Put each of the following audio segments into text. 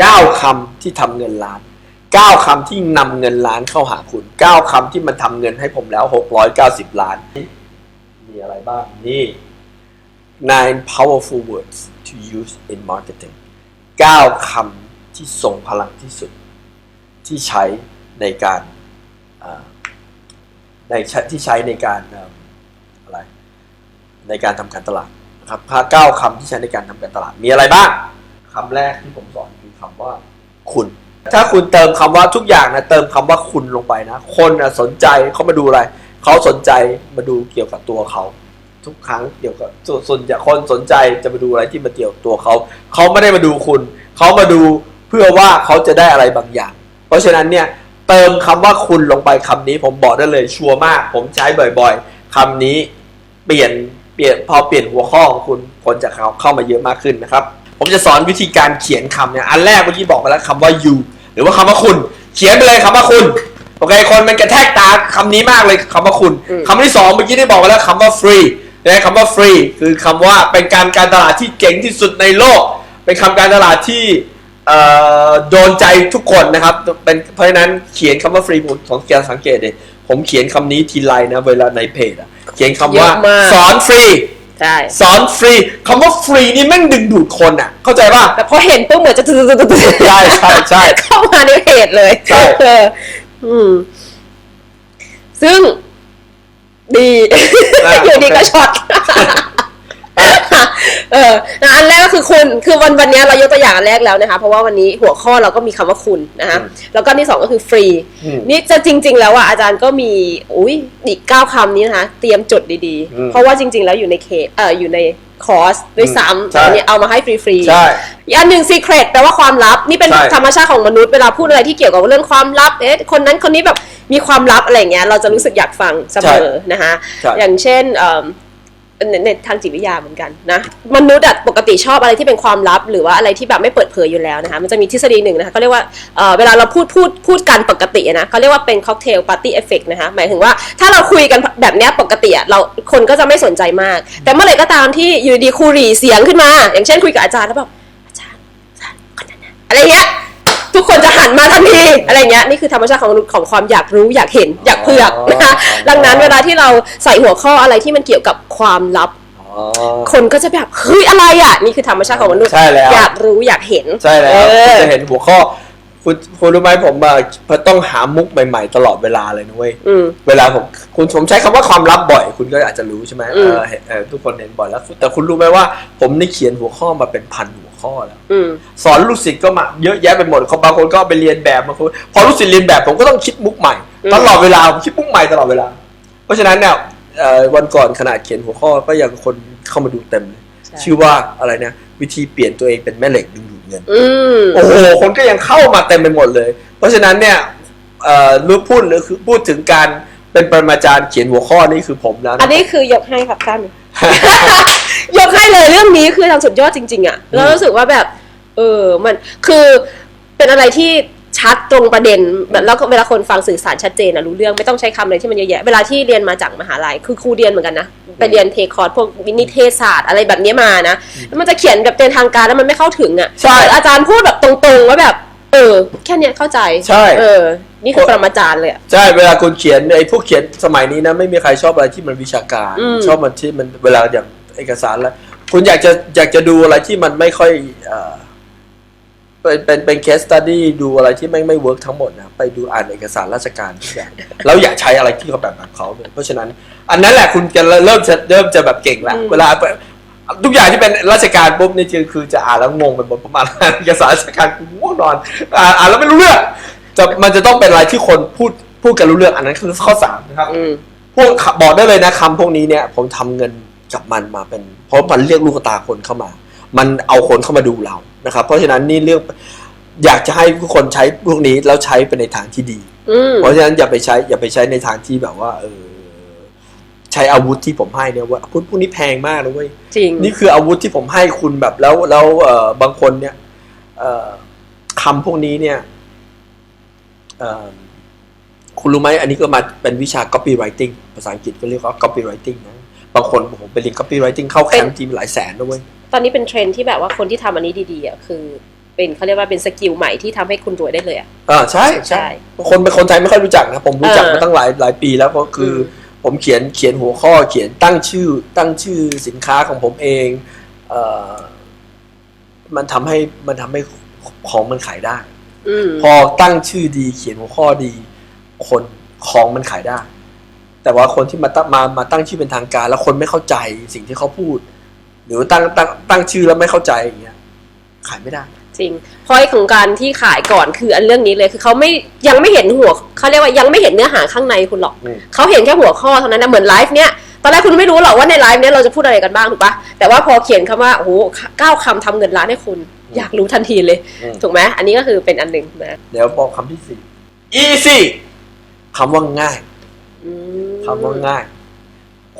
เก้าคำที่ทำเงินล้านเก้าคำที่นำเงินล้านเข้าหาคุณเก้าคำที่มันทำเงินให้ผมแล้วหกร้อยเก้าสิบล้าน มีอะไรบ้าง นี่ nine powerful words to use in marketing เก้าคำที่ทรงพลังที่สุด ที่ใช้ในการในใช้ที่ใช้ในการเอิ่มอะไรในการทำการตลาดนะครับเก้าคำที่ใช้ในการทำการตลาดมีอะไรบ้าง คำแรกที่ผมสอนคือคำว่าคุณ ถ้าคุณเติมคำว่าทุกอย่างนะเติมคำว่าคุณลงไปนะ คนนะสนใจเขามาดูอะไรเขาสนใจมาดูเกี่ยวกับตัวเขาทุกครั้งเกี่ยวกับส่วนส่วนใหญ่คนสนใจจะมาดูอะไรที่มาเกี่ยวกับตัวเขาเขาไม่ได้มาดูคุณเขามาดูเพื่อว่าเขาจะได้อะไรบางอย่าง เพราะฉะนั้นเนี่ยเติมคำว่าคุณลงไปคำนี้ผมบอกได้เลยชัวร์มาก ผมใช้บ่อยๆคำนี้เปลี่ยนเปลี่ยนพอเปลี่ยนหัวข้อของคุณคนจะเข้าเข้ามาเยอะมากขึ้นนะครับ ผมจะสอนวิธีการเขียนคำเนี่ย อันแรกเมื่อกี้บอกไปแล้วคำว่า you หรือว่าคำว่าคุณ เขียนไปเลยคำว่าคุณ โอเค คนมันกระแทกตาคำนี้มากเลยคำว่าคุณอืมคำที่สองเมื่อกี้ได้บอกไปแล้วคำว่า free นะคำว่า free คือคำว่าเป็นการการตลาดที่เก่งที่สุดในโลก เป็นคำการตลาดที่เอ่อโดนใจทุกคนนะครับเป็นเพราะฉะนั้นเขียนคำว่า free ผมของแกสังเกตเลยผมเขียนคำนี้ทีไรนะเวลาในเพจอะเขียนคำว่าเยอะมากสอนฟรี ใช่ สอนฟรีคำว่าฟรีนี่แม่งดึงดูดคนอะเข้าใจป่ะ แต่พอเห็นปุ๊บเหมือนจะใช่ใช่ใช่เข้ามาในเพจเลยใช่ เอออืม ซึ่ง ดี อยู่ดีก็ช็อต เออนะอันแรกก็คือคุณคือวันวันนี้เรายกตัวอย่างอันแรกแล้วนะคะ เพราะว่าวันนี้หัวข้อเราก็มีคำว่าคุณนะคะอืมแล้วก็อันที่สองก็คือฟรีอืมนี่จะจริง ๆ แล้วอะอาจารย์ก็มีอุ้ยอีกเก้าคำนี้นะคะ เตรียมจดดีอืมๆเพราะว่าจริง ๆ แล้วอยู่ในเคเอ่ออยู่ในคอร์สด้วยซ้ำใช่อันนี้เอามาให้ฟรีๆใช่อีกอันหนึ่ง secret แปลว่าความลับ นี่เป็นใช่ธรรมชาติของมนุษย์เวลาพูดอะไรที่เกี่ยวกับเรื่องความลับ เอ๊ะ คนนั้นคนนี้แบบมีความลับอะไรอย่างเงี้ย เราจะรู้สึกอยากฟังเสมอนะคะใช่อย่างเช่นเอิ่ม ในในทางจิตวิทยาเหมือนกันนะมนุษย์อะปกติชอบอะไรที่เป็นความลับ หรือว่าอะไรที่แบบไม่เปิดเผยอยู่แล้วนะคะมันจะมีทฤษฎีหนึ่งนะคะเขาเรียกว่าเอ่อเวลาเราพูดพูดพูดกันปกตินะเขาเรียกว่าเป็นค็อกเทลปาร์ตี้เอฟเฟกนะคะหมายถึงว่าถ้าเราคุยกันแบบเนี้ยปกติอะเราคนก็จะไม่สนใจมาก แต่เมื่อไหร่ก็ตามที่อยู่ดีครูหรีเสียงขึ้นมา อย่างเช่นคุยกับอาจารย์แล้วแบบอาจารย์อาจารย์คนนั้นนะอะไรเงี้ย ทุกคนจะหันมาทันทีอะไรเงี้ยนี่คือธรรมชาติของมนุษย์ของความอยากรู้อยากเห็นอยากเผือกนะคะอ๋อดังนั้นเวลาที่เราใส่หัวข้ออะไรที่มันเกี่ยวกับความลับอ๋อคนก็จะแบบเฮ้ยอะไรอะนี่คือธรรมชาติของมนุษย์ใช่แล้ว อยากรู้อยากเห็นใช่แล้วเอคุณอ จะเห็นหัวข้อคุณคุณรู้ไหมผมอะต้องหามุกใหม่ๆ ตลอดเวลาเลยนะเว้ยอืม เวลาผมคุณผมใช้คำว่าความลับบ่อย คุณก็อาจจะรู้ใช่ไหมอืเอมอเห็นเออทุกคนเห็นบ่อยแล้ว แต่คุณรู้ไหมว่าผมนี่เขียนหัวข้อมาเป็นพันหัว ข้อแล้วอืมสอนลูกศิษย์ก็มาเยอะแยะไปหมดเขาบางคนก็เอาไปเรียนแบบบางคนพอลูกศิษย์เรียนแบบผมก็ต้องคิดมุกใหม่อืมตลอดเวลาผมคิดมุกใหม่ตลอดเวลา เพราะฉะนั้นเนี่ยเอ่อวันก่อนขนาดเขียนหัวข้อก็ยังคนเข้ามาดูเต็มเลยใช่ชื่อว่าอะไรเนี่ยวิธีเปลี่ยนตัวเองเป็นแม่เหล็กดึงดูดเงินอืมโอ้โหคนก็ยังเข้ามาเต็มไปหมดเลย เพราะฉะนั้นเนี่ยเอ่อรู้พูดหรือคือพูดถึงการเป็นปรมาจารย์เขียนหัวข้อนี่คือผมแล้วอันะนนี้คือยกให้ครับท่าน ยกให้เลยเรื่องนี้คือทำสุดยอดจริง ๆอะแล้วรู้สึกว่าแบบ เออมันคือเป็นอะไรที่ชัดตรงประเด็นแบบแล้วก็เวลาคนฟังสื่อสารชัดเจนอะรู้เรื่องไม่ต้องใช้คำอะไรที่มันเยอะแยะเวลาที่เรียนมาจากมหาลัยคือครูเรียนเหมือนกันนะไปเรียนเทคอร์สพวกวินิเทศศาสตร์อะไรแบบนี้มานะแล้วมันจะเขียนแบบเป็นทางการแล้วมันไม่เข้าถึงอะใช่ แต่อาจารย์พูดแบบตรงๆว่าแบบ เออ แค่เนี้ยเข้าใจใช่ เออ นี่คือปรมาจารย์เลยอะ ใช่เวลาคุณเขียนไอ้พวกเขียนสมัยนี้นะไม่มีใครชอบอะไรที่มันวิชาการ อืม ชอบมันที่มันเวลาอย่าง เอกสารแล้ว คุณอยากจะอยากจะดูอะไรที่มันไม่ค่อยเอ่อเป็นเป็นเป็นเคสตัดดี้ดูอะไรที่ไม่ไม่เวิร์กทั้งหมดนะไปดูอ่านเอกสารราชการทุกอย่างแล้วอย่าใช้อะไรที่เขาแบบแบบเขาเลยเพราะฉะนั้น อันนั้นแหละคุณจะเริ่มจะเริ่มจะแบบเก่งละเวลาไปทุกอย่างที่เป็นราชการปุ๊บนี่คือคือจะอ่านแล้วงงไปหมดประมาณเอกสารราชการกูง่วงนอนอ่านอ่านแล้วไม่รู้เรื่องจะมันจะต้องเป็นอะไรที่คนพูดพูดกันรู้เรื่องอันนั้นคือข้อสามนะครับอืมพวกบอกได้เลยนะคำพวกนี้เนี่ย ผมทำเงิน กับมันมาเป็น เพราะมันเรียกลูกตาคนเข้ามา มันเอาคนเข้ามาดูเรานะครับ เพราะฉะนั้นนี่เรื่องอยากจะให้ทุกคนใช้พวกนี้แล้วใช้ไปในทางที่ดีอืมเพราะฉะนั้นอย่าไปใช้อย่าไปใช้ในทางที่แบบว่าเออใช้อาวุธที่ผมให้เนี่ยว่าอาวุธพวกนี้แพงมากนะเว้ยจริงนี่คืออาวุธที่ผมให้คุณแบบแล้วแล้วเอ่อบางคนเนี่ยเอ่อคำพวกนี้เนี่ยเอ่อคุณรู้ไหมอันนี้ก็มาเป็นวิชา copywriting ภาษาอังกฤษก็เรียกว่า copywriting นะ บางคนผมไปเรียน copywriting เข้าแคมป์ทีมหลายแสนนะเว้ยตอนนี้เป็นเทรนด์ที่แบบว่าคนที่ทำอันนี้ดีๆอะคือไปเป็นเขาเรียกว่าเป็นสกิลใหม่ที่ทำให้คุณรวยได้เลยอะอ่าใช่ใช่ใช่คนเป็นคนไทยไม่ค่อยรู้จักนะผมรู้จักเออมาตั้งหลายหลายปีแล้วเพราะคืออมผมเขียนเขียนหัวข้อเขียนตั้งชื่อตั้งชื่อสินค้าของผมเองเอ่อมันทำให้มันทำให้ของมันขายได้อืมพอตั้งชื่อดีเขียนหัวข้อดี คนของมันขายได้ แต่ว่าคนที่มาตั้งมามาตั้งชื่อเป็นทางการ แล้วคนไม่เข้าใจสิ่งที่เขาพูด หรือตั้งตั้งตั้งชื่อแล้วไม่เข้าใจอย่างเงี้ยขายไม่ได้จริงพอยของการที่ขายก่อนคืออันเรื่องนี้เลยคือเขาไม่ยังไม่เห็นหัวเขาเรียกว่ายังไม่เห็นเนื้อหาข้างในคุณหรอกอืมเขาเห็นแค่หัวข้อเท่านั้นนะเหมือนไลฟ์เนี้ยตอนแรกคุณไม่รู้หรอกว่าในไลฟ์เนี้ยเราจะพูดอะไรกันบ้างถูกปะแต่ว่าพอเขียนคำว่าโอ้โหเก้าคำทำเงินล้านให้คุณ อยากรู้ทันทีเลยอืมถูกไหมอันนี้ก็คือเป็นอันหนึ่งนะเดี๋ยวบอกคำที่สี่ easy คำว่าง่ายอืม คำว่าง่าย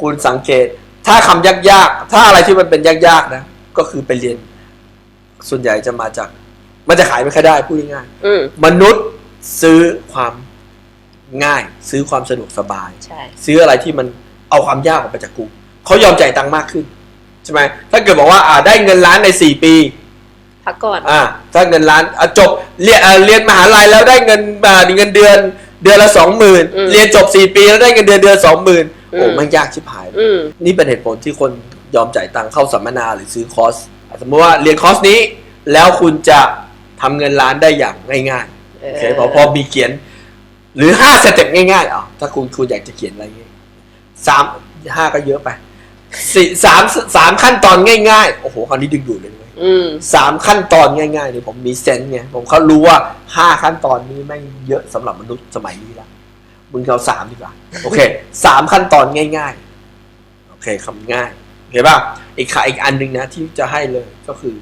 คุณสังเกต ถ้าคำยากๆ ถ้าอะไรที่มันเป็นยากๆนะ ก็คือไปเรียน ส่วนใหญ่จะมาจาก มันจะขายไม่ค่อยได้พูดง่ายอืมๆมนุษย์ซื้อความง่าย ซื้อความสะดวกสบายใช่ซื้ออะไรที่มันเอาความยากออกไปจากกูเขายอมจ่ายตังค์มากขึ้นใช่ไหมถ้าเกิดบอกว่าอ่าได้เงินล้านในสี่ปีพักก่อนอ่าถ้าเงินล้านอะจบเรียนอ่าเรียนมหาลัยแล้วได้เงินอ่าเงินเดือน เดือนละสองหมื่นเรียนจบสี่ปีแล้วได้เงินเดือนเดือนสองหมื่นโอ้มันยากชิบหายเลยอืม นี่เป็นเหตุผลที่คนยอมจ่ายตังค์เข้าสัมมนาหรือซื้อคอร์สอะสมมติว่าเรียนคอร์สนี้ แล้วคุณจะทำเงินล้านได้อย่างง่ายๆโอเคพอพอมีเขียน หรือห้าสเต็ปง่ายๆอะถ้าคุณคุณอยากจะเขียนอะไรเงี้ยสามห้าก็เยอะไปสี่สามสามขั้นตอนง่ายๆ โอ้โหคราวนี้ดึงดูดเลยเว้ย อืมสามขั้นตอนง่ายๆเนี่ยผมมีเซนส์ไงผมเขารู้ว่าห้าขั้นตอนนี้ไม่งเยอะสำหรับมนุษย์สมัยนี้ละมึงเอาสามดีกว่า โอเคสามขั้นตอนง่ายๆ โอเคคำง่ายโอเคป่ะอีกขาอีกอันหนึ่งนะที่จะให้เลยก็คือ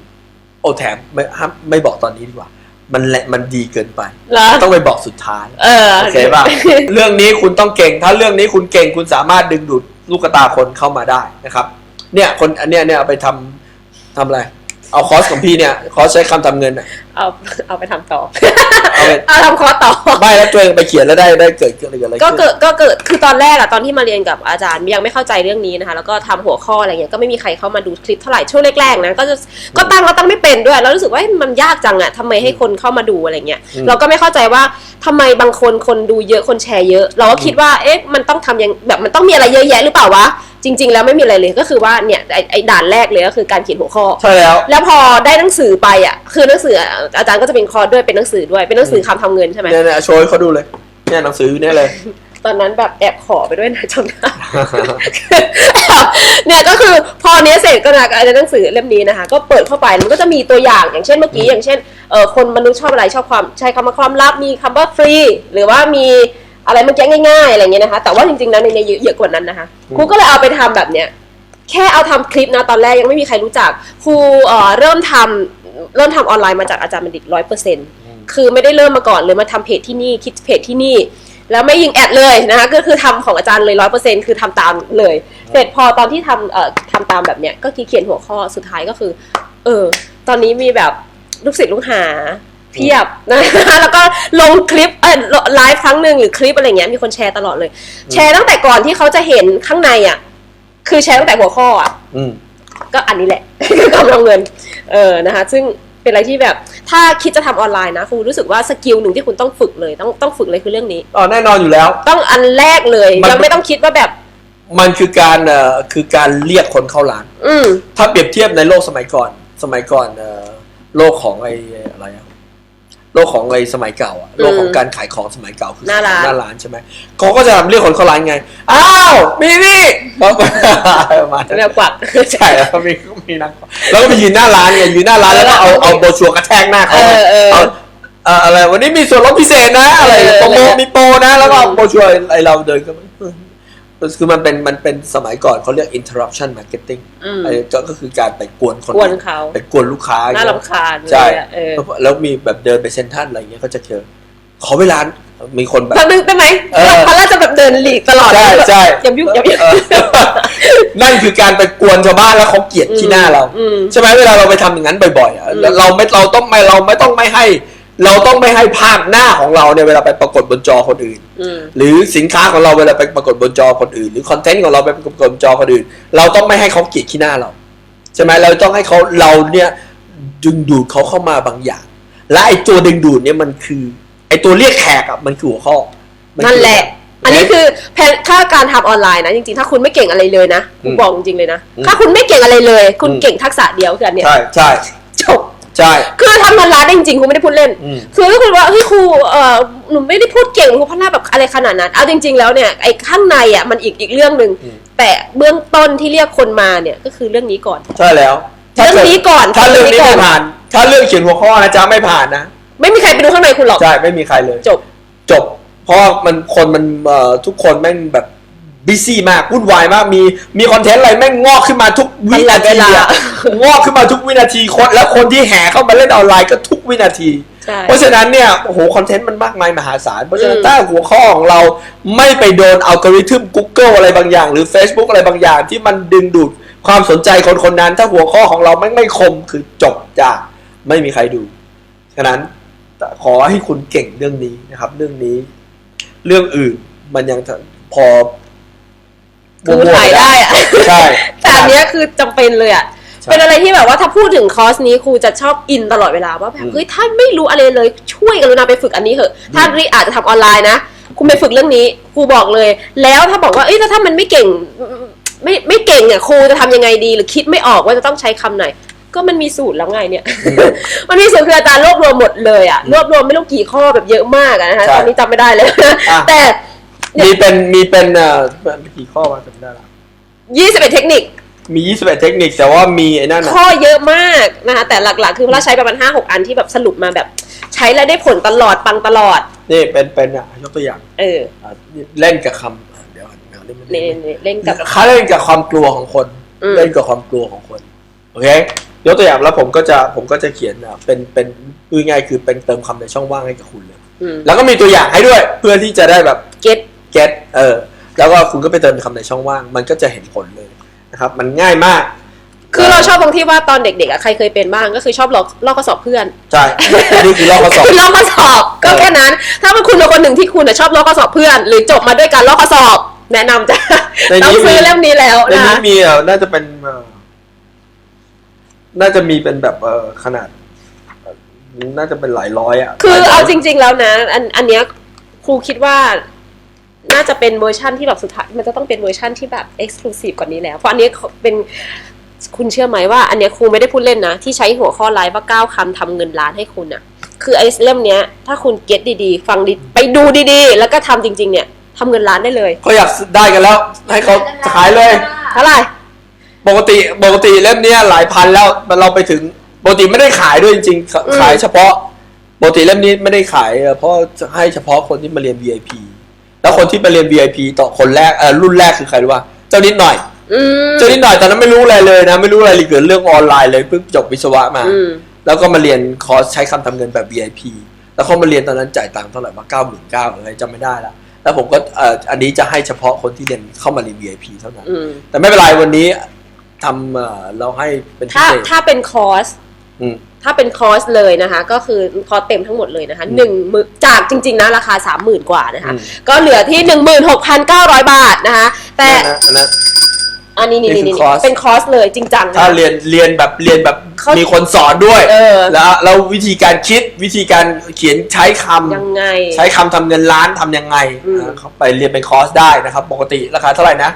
โอแถมไม่ห้ามไม่บอกตอนนี้ดีกว่า มันแหละมันดีเกินไป เหรอต้องไปบอกสุดท้าย เออโอเคป่ะ เรื่องนี้คุณต้องเก่ง ถ้าเรื่องนี้คุณเก่งคุณสามารถดึงดูดลูกตาคนเข้ามาได้นะครับ เนี่ยคนอันเนี้ยเนี่ยเอาไปทำทำอะไร เอาคอร์สของพี่เนี่ยคอร์สใช้คำทำเงินน่ะเอาเอาไปทำต่อ เอาไป เอาทำคอร์สต่อ ไม่แล้วตัวเองไปเขียนแล้วได้ได้เกิดอะไรอะไรก็ขึ้น เกิดก็เกิดคือตอนแรกอะตอนที่มาเรียนกับอาจารย์ยังไม่เข้าใจเรื่องนี้นะคะ แล้วก็ทำหัวข้ออะไรเงี้ยก็ไม่มีใครเข้ามาดูคลิปเท่าไหร่ช่วงแรกๆนะก็จะก็ตั้งก็ตั้งไม่เป็นด้วย แล้วรู้สึกว่าเอ๊ะมันยากจังอะทำไมให้คนเข้ามาดูอะไรเงี้ยอืม เราก็ไม่เข้าใจว่าทำไมบางคนคนดูเยอะคนแชร์เยอะ เราก็คิดว่าเอ๊ะมันต้องทำยังแบบมันต้องมีอะไรเยอะแยะหรือเปล่าวะ จริง ๆ แล้วไม่มีอะไรเลยก็คือว่าเนี่ยไอ้ไอ้ด่านแรกเลยก็คือการเขียนหัวข้อ ใช่แล้ว แล้วพอได้หนังสือไปอะคือหนังสืออะอาจารย์ก็จะเป็นคอร์สด้วยเป็นหนังสือด้วยเป็นหนังสือคำทำเงินใช่ไหมเนี่ยเนี่ยโชว์ให้เขาดูเลย เนี่ยหนังสืออยู่เนี่ยเลย ตอนนั้นแบบแอบขอไปด้วยนะจำได้ เนี่ยก็คือพอเนี้ยเสร็จก็นะไอ้หนังสือเล่มนี้นะคะ ก็เปิดเข้าไปมันก็จะมีตัวอย่างอย่างเช่นเมื่อกี้อย่างเช่นเออคนมนุษย์ชอบอะไรชอบความใช้คำว่าความลับมีคำว่าฟรีหรือว่ามี อะไรเมื่อกี้ง่ายๆอะไรเงี้ยนะคะ แต่ว่าจริงๆแล้วในในเยอะเยอะกว่านั้นนะคะอืมครูก็เลยเอาไปทำแบบเนี้ย แค่เอาทำคลิปนะตอนแรกยังไม่มีใครรู้จักครูเอ่อเริ่มทำเริ่มทำออนไลน์มาจากอาจารย์บัณฑิตร้อยเปอร์เซ็นต์คือไม่ได้เริ่มมาก่อนเลยมาทำเพจที่นี่คิดเพจที่นี่ แล้วไม่ยิงแอดเลยนะคะก็คือทำของอาจารย์เลยร้อยเปอร์เซ็นต์คือทำตามเลย เสร็จพอตอนที่ทำเอ่อทำตามแบบเนี้ยก็คิดเขียนหัวข้อสุดท้ายก็คือ เออ ตอนนี้มีแบบลูกศิษย์ลูกหาเพียบนะแล้วก็ลงคลิปเออไลฟ์ครั้งหนึ่งหรือคลิปอะไรเงี้ยมีคนแชร์ตลอดเลย แชร์ตั้งแต่ก่อนที่เขาจะเห็นข้างในอะ คือแชร์ตั้งแต่หัวข้ออะอืมก็อันนี้แหละคือกำลังเงิน เออนะคะ ซึ่งเป็นอะไรที่แบบ ถ้าคิดจะทำออนไลน์นะครูรู้สึกว่าสกิลหนึ่งที่คุณต้องฝึกเลย ต้องต้องฝึกเลยคือเรื่องนี้อ๋อแน่นอนอยู่แล้ว ต้องอันแรกเลยมันยังไม่ต้องคิดว่าแบบ มันคือการเอ่อคือการเรียกคนเข้าร้าน อืมถ้าเปรียบเทียบในโลกสมัยก่อน สมัยก่อนเอ่อโลกของไอ้อะไรอะโลกของไอ้สมัยเก่าอะโลกของการขายของสมัยเก่าคือหน้าร้าน หน้าร้านใช่ไหมเขาก็จะเรียกคนเข้าร้านไง อ้าวมีนี่แล้วมาแนวกวักใช่แล้วก็มีมีนักแล้วก็ไปยืนหน้าร้านไงยืนหน้าร้านแล้วก็เอาเอาโบรชัวร์กระแทกหน้าเขาเออเออเอาเอ่ออะไรวันนี้มีส่วนลดพิเศษนะ อะไรเออโปรโมอะไรนะมีโปรนะ แล้วก็เอาโบรชัวร์ไอเราเดินก็เออ คือมันเป็นมันเป็นสมัยก่อนเขาเรียก interruption marketing อืมไอ้ก็ก็คือการไปกวนคนกวนเขาไปกวนลูกค้าน่ารำคาญใช่เลยอะเออแล้วมีแบบเดินไปเซ็นทรัลอะไรเงี้ยก็จะเจอขอเวลามีคนแบบแป๊บนึงได้ไหมเออเพราะเราจะแบบเดินหลีกตลอดใช่ใช่อย่ายุ่งอย่ายุ่งเออนั่นคือการไปกวนชาวบ้านแล้วเขาเกลียดขี้หน้าเราอืมใช่ไหมเวลาเราไปทำอย่างนั้นบ่อยๆอะอืมเราไม่เราต้องไม่เราไม่ต้องไม่ให้ เราต้องไม่ให้ภาพหน้าของเราเนี่ยเวลาไปปรากฏบนจอคนอื่น อืม หรือสินค้าของเราเวลาไปปรากฏบนจอคนอื่น หรือคอนเทนต์ของเราไปปรากฏบนจอคนอื่น เราต้องไม่ให้เขาเกลียดขี้หน้าเรา ใช่ไหมเราต้องให้เขาเราเนี่ยดึงดูดเขาเข้ามาบางอย่าง และไอตัวดึงดูดเนี่ยมันคือ ไอตัวเรียกแขกอะมันคือหัวข้อมันั่นคือแหละ อันนี้คือแผนค่าการทำออนไลน์นะจริงๆ ถ้าคุณไม่เก่งอะไรเลยนะกูอืมบอกจริงๆเลยนะ อืมถ้าคุณไม่เก่งอะไรเลย คุณอืม เก่งทักษะเดียวคืออันเนี้ย ใช่ใช่จบ ใช่ คือทำเงินล้านได้จริงๆครูไม่ได้พูดเล่น อืม คือถ้าคุณว่าเฮ้ยครูเอ่อหนูไม่ได้พูดเก่งครูพัฒนาแบบอะไรขนาดนั้น เอาจริง ๆ แล้วเนี่ยไอ้ข้างในอะมันอีกอีกเรื่องหนึ่งอืมแต่เบื้องต้นที่เรียกคนมาเนี่ยก็คือเรื่องนี้ก่อน ใช่แล้วเรื่องนี้ก่อนถ้าเรื่องนี้เรื่องนี้ก่อนไม่ผ่าน ถ้าเรื่องเขียนหัวข้อนะจ๊ะไม่ผ่านนะ ไม่มีใครไปดูข้างในคุณหรอก ใช่ ไม่มีใครเลย จบ จบ เพราะมันคนมันเอ่อทุกคนแม่งแบบ บิซี่มากวุ่นวายมากมีมีคอนเทนต์อะไรแม่งงอกขึ้นมาทุกวินาทีตลอดเวอะลางอกขึ้นมาทุกวินาทีคนแล้วคนที่แห่เข้ามาเล่นออนไลน์ก็ทุกวินาทีใช่เพราะฉะนั้นเนี่ยโอ้โหคอนเทนต์มันมากมายมหาศาลเพราะฉะนั้นอืมถ้าหัวข้อของเราไม่ไปโดนอัลกอริทึม Google อะไรบางอย่าง หรือ Facebook อะไรบางอย่างที่มันดึงดูดความสนใจคนคนนั้น ถ้าหัวข้อของเราไม่ไม่คมคือจบจ้าไม่มีใครดูฉะนั้นขอให้คุณเก่งเรื่องนี้นะครับ เรื่องนี้ เรื่องอื่นมันยังพอ คือถ่ายได้อะใช่ แต่อันเนี้ยคือจำเป็นเลยอะใช่เป็นอะไรที่แบบว่าถ้าพูดถึงคอร์สนี้ครูจะชอบอินตลอดเวลาว่าแบบอืมเฮ้ยถ้าไม่รู้อะไรเลยช่วยกรุณาไปฝึกอันนี้เถอะถ้ารีอาจจะทำออนไลน์นะคุณไปฝึกเรื่องนี้ครูบอกเลย แล้วถ้าบอกว่าเอ้ยถ้าถ้ามันไม่เก่งไม่ไม่เก่งอะครูจะทำยังไงดีหรือคิดไม่ออกว่าจะต้องใช้คำไหน ก็มันมีสูตรแล้วไงเนี่ย มันมีสูตรคืออาจารย์รวบรวมหมดเลยอะรวบรวมไม่รู้กี่ข้อแบบเยอะมากอะนะคะใช่ตอนนี้จำไม่ได้เลยอะแต่ มีเป็นมีเป็นเอ่อกี่ข้อมาจำไม่ได้ละ21เทคนิค มี21เทคนิคแต่ว่ามีไอ้นั่นน่ะ ข้อเยอะมากนะคะแต่หลักๆ คือเราใช้ประมาณ5 6อันที่แบบสรุปมาแบบ ใช้แล้วได้ผลตลอดปังตลอด นี่เป็นเป็นอะยกตัวอย่างเอออะเล่นกับคำอะเดี๋ยวก่อนเดี๋ยวเล่นไม่เล่นได้เล่นกับ เขาเล่นกับความกลัวของคน อืม เล่นกับความกลัวของคนโอเคยกตัวอย่างแล้วผมก็จะผมก็จะเขียนอะเป็นเป็นพูดง่ายๆคือเป็นเติมคำในช่องว่างให้กับคุณเลย อืมแล้วก็มีตัวอย่างให้ด้วย เพื่อที่จะได้แบบเก็ต get เออแล้วก็คุณก็ไปเติมคำในช่องว่าง มันก็จะเห็นผลเลยนะครับ มันง่ายมาก คือเราชอบตรงที่ว่าตอนเด็กๆอะใครเคยเป็นบ้างก็คือชอบลอกลอกข้อสอบเพื่อน ใช่นี่คือลอกข้อสอบคือลอกข้อสอบก็เออแค่นั้น ถ้าเป็นคุณเป็นคนหนึ่งที่คุณอะชอบลอกข้อสอบเพื่อน หรือจบมาด้วยการลอกข้อสอบ แนะนำจ้ะในนี้ต้องซื้อมีเล่มนี้แล้วในนะนี้คะมีเอ่อน่าจะเป็นเอ่อน่าจะมีเป็นแบบเออขนาดเอ่อน่าจะเป็นหลายร้อยอะ คือหลยร้ยเอาจริง ๆแล้วนะ อันอันเนี้ยครูคิดว่า น่าจะเป็นเวอร์ชั่นที่แบบสุดท้ายมันจะต้องเป็นเวอร์ชั่นที่แบบเอ็กซ์คลูซีฟกว่านี้แล้ว เพราะอันนี้เป็นคุณเชื่อไหมว่า อันเนี้ยครูไม่ได้พูดเล่นนะ ที่ใช้หัวข้อไลฟ์ว่าเก้าคำทำเงินล้านให้คุณอะคือไอ้เล่มเนี้ย ถ้าคุณเก็ตดีๆ ฟังดีไปดูดีๆ แล้วก็ทำจริง ๆ เนี่ยทำเงินล้านได้เลยเขาอยากได้กันแล้ว ให้เขาขายเลย เท่าไหร่ปกติปกติเล่มเนี้ยหลายพันแล้วเราไปถึงปกติไม่ได้ขายด้วยจริงๆขอืมขายเฉพาะปกติเล่มนี้ไม่ได้ขายเอ่อเพราะจะให้เฉพาะคนที่มาเรียน VIP แล้วคนที่ไปเรียน VIP ต่อคนแรกเออรุ่นแรกคือใครรู้ป่ะเจ้านิดหน่อย อืม เจ้านิดหน่อยตอนนั้นไม่รู้อะไรเลยนะ ไม่รู้อะไรเลยเกี่ยวกับเรื่องออนไลน์เลยเพิ่งจบวิศวะมา อืม แล้วก็มาเรียนคอร์สใช้คำทำเงินแบบ VIP แล้วเขามาเรียนตอนนั้นจ่ายตังค์เท่าไหร่ว่าเก้าหมื่นเก้าอะไรจำไม่ได้ละแล้วผมก็เอ่ออันนี้จะให้เฉพาะคนที่เรียนเข้ามาเรียน VIP เท่านั้น อืม แต่ไม่เป็นไรวันนี้ทำเอ่อเราให้เป็นพิถ้าเศษ ถ้าเป็นคอร์สอืม ถ้าเป็นคอร์สเลยนะคะ ก็คือคอร์สเต็มทั้งหมดเลยนะคะหนึ่งหมื่นจากจริง ๆ นะ ราคาสามหมื่นกว่านะคะอืมก็เหลือที่หนึ่งหมื่นหกพันเก้าร้อยบาทนะคะ แต่อันนั้นอันนี้นี่นี่นี่คือนี่คอร์สเป็นคอร์สเลยจริงจังนะถ้าเรียนเรียนแบบเรียนแบบเขามีคนสอนด้วยเออแล้วแล้ววิธีการคิดวิธีการเขียนใช้คำยังไง ใช้คำทำเงินล้านทำยังไงอืมอ่าเขาไปเรียนเป็นคอร์สได้นะครับ ปกติราคาเท่าไหร่นะ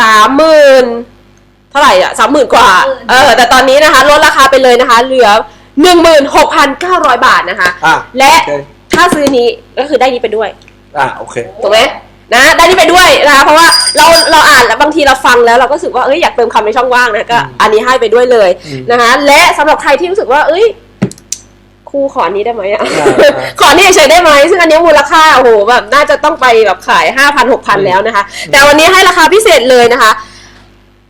สามหมื่น เท่าไหร่อะสามหมื่นกว่า30,000เออ แต่ตอนนี้นะคะลดราคาไปเลยนะคะ เหลือหนึ่งหมื่นหกพันเก้าร้อยบาทนะคะ อะและโอเคถ้าซื้อนี้ก็คือได้นี้ไปด้วย อะโอเค ถูกไหมนะได้นี่ไปด้วยนะคะเพราะว่าเราเราอ่านแล้วบางทีเราฟังแล้วเราก็รู้สึกว่าเอ้ยอยากเติมคำในช่องว่างนะก็ อืมอันนี้ให้ไปด้วยเลยอืมนะคะและสำหรับใครที่รู้สึกว่า เอ้ยครูขออันนี้ได้ไหมอะได้ได้ขออันนี้เฉยๆได้ไหมซึ่งอันนี้มูลค่าโอ้โหแบบน่าจะต้องไปแบบขายห้าพันหกพันแล้วนะคะ แต่วันนี้ให้ราคาพิเศษเลยนะคะ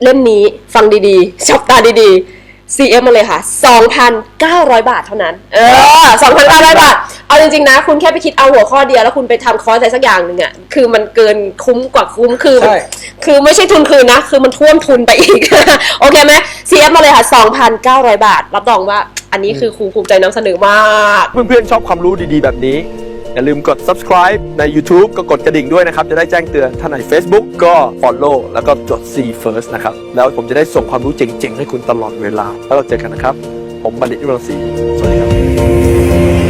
เล่มนี้ฟังดีๆจับตาดีๆ CM มาเลยค่ะ 2,900 บาทเท่านั้น เออ 2,900 บาท เอาจริงๆนะ คุณแค่ไปคิดเอาหัวข้อเดียวแล้วคุณไปทำคอร์สอะไรสักอย่างหนึ่งอะคือมันเกินคุ้มกว่าคุ้มคือใช่ คือไม่ใช่ทุนคืนนะ คือมันท่วมทุนไปอีก โอเคไหม CM มาเลยค่ะ 2,900 บาท รับรองว่า อันนี้คือครูภูมิใจนำเสนอมาก เพื่อนๆชอบความรู้ดีๆแบบนี้ อย่าลืมกด subscribe ใน YouTube ก็กดกระดิ่งด้วยนะครับ จะได้แจ้งเตือนถ้าใน Facebook ก็ follow แล้วก็จด see first นะครับ แล้วผมจะได้ส่งความรู้เจ๋งๆ ให้คุณตลอดเวลา แล้วเราเจอกันนะครับ ผมบัณฑิตวิรังศรีสวัสดีครับ